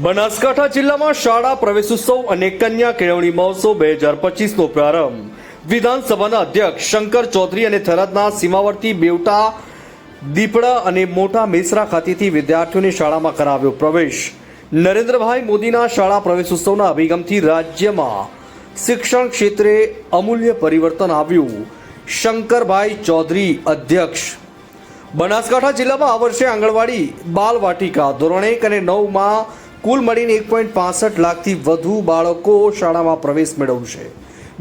બનાસકાંઠા જિલ્લામાં શાળા પ્રવેશોત્સવ અને કન્યા કેળવણી મહોત્સવ બે હજાર પચીસનો પ્રારંભ. વિધાનસભાના અધ્યક્ષ શંકર ચૌધરી અને થરાદના સીમાવર્તી બેવટા દીપડા અને મોટા મેસરા ખાતેથી વિદ્યાર્થીઓને શાળામાં કરાવ્યો પ્રવેશ. નરેન્દ્રભાઈ મોદીના શાળા પ્રવેશોત્સવના અભિગમથી રાજ્યમાં શિક્ષણ ક્ષેત્રે અમૂલ્ય પરિવર્તન આવ્યું. શંકરભાઈ ચૌધરી અધ્યક્ષ. બનાસકાંઠા જિલ્લામાં આ વર્ષે આંગણવાડી બાલવાટિકા ધોરણ એક અને નવમાં કુલ મળીને એક પોઈન્ટ પાસઠ લાખથી વધુ બાળકો શાળામાં પ્રવેશ મેળવશે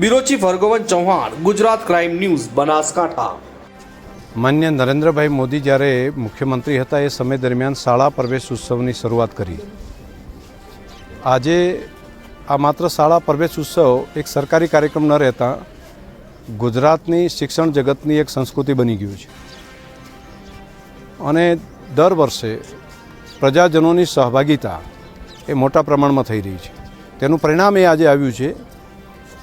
bureau chief Hargovan Chauhan, Gujarat crime news, Banaskantha. માન્ય નરેન્દ્રભાઈ મોદી જ્યારે મુખ્યમંત્રી હતા, એ સમય દરમિયાન શાળા પ્રવેશ ઉત્સવની શરૂઆત કરી. આજે આ માત્ર શાળા પ્રવેશ ઉત્સવ, એક સરકારી કાર્યક્રમ ન રહેતા, ગુજરાતની શિક્ષણ જગતની એક સંસ્કૃતિ બની ગયું છે. અને દર વર્ષે પ્રજાજનોની સહભાગિતા એ મોટા પ્રમાણમાં થઈ રહી છે. તેનું પરિણામ એ આજે આવ્યું છે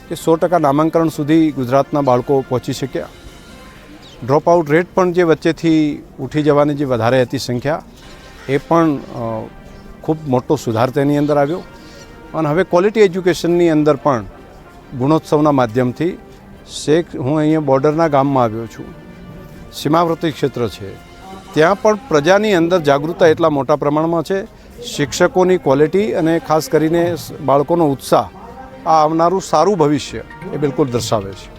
કે સો ટકા નામાંકન સુધી ગુજરાતના બાળકો પહોંચી શક્યા. ડ્રોપ આઉટ રેટ પણ જે વચ્ચેથી ઉઠી જવાની જે વધારે હતી સંખ્યા, એ પણ ખૂબ મોટો સુધાર તેની અંદર આવ્યો. અને હવે ક્વોલિટી એજ્યુકેશનની અંદર પણ ગુણોત્સવના માધ્યમથી શેખ, હું અહીંયા બોર્ડરના ગામમાં આવ્યો છું. સીમાવર્તી ક્ષેત્ર છે. ત્યાં પણ પ્રજાની અંદર જાગૃતતા એટલા મોટા પ્રમાણમાં છે શિક્ષકોની ક્વોલિટી અને ખાસ કરીને બાળકોનો ઉત્સાહ આ આવનારું સારું ભવિષ્ય એ બિલકુલ દર્શાવે છે.